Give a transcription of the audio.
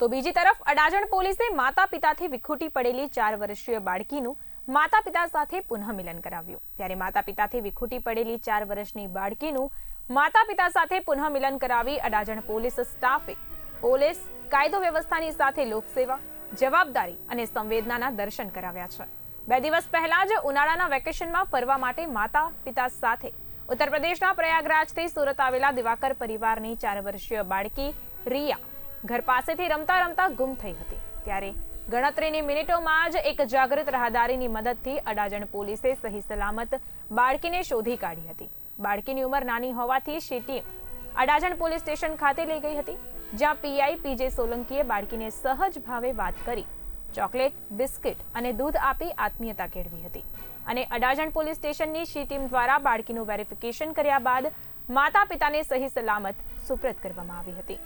તો બીજી તરફ અડાજણ પોલીસે માતા પિતાથી વિખૂટી પડેલી ચાર વર્ષીય બાળકીનું માતા પિતા સાથે પુનઃ કરાવ્યું. ત્યારે માતા પિતાથી વિખૂટી પડેલી ચાર વર્ષની બાળકીનું માતા પિતા સાથે પુનઃ કરાવી અડાજણ પોલીસ સ્ટાફે પોલીસ, કાયદો વ્યવસ્થાની સાથે લોકસેવા, જવાબદારી અને સંવેદનાના દર્શન કરાવ્યા છે. બે દિવસ પહેલા જ ઉનાળાના વેકેશનમાં ફરવા માટે માતા પિતા સાથે ઉત્તર પ્રદેશના પ્રયાગરાજથી સુરત આવેલા દિવાકર પરિવારની ચાર વર્ષીય બાળકી રિયા ઘર પાસેથી રમતા રમતા ગુમ થઈ હતી. ત્યારે ગણતરીની મિનિટોમાં જ એક જાગૃત રાહદારીની મદદથી અડાજણ પોલીસે સહી સલામત બાળકીને શોધી કાઢી હતી. બાળકીની ઉંમર નાની હોવાથી શી અડાજણ પોલીસ સ્ટેશન ખાતે લઈ ગઈ હતી, જ્યાં પીઆઈ પીજે સોલંકીએ બાળકીને સહજ ભાવે વાત કરી, ચોકલેટ, બિસ્કિટ અને દૂધ આપી આત્મીયતા કેળવી હતી. અને અડાજણ પોલીસ સ્ટેશનની શી ટીમ દ્વારા બાળકીનું વેરિફિકેશન કર્યા બાદ માતા પિતાને સહી સલામત સુપ્રત કરવામાં આવી હતી.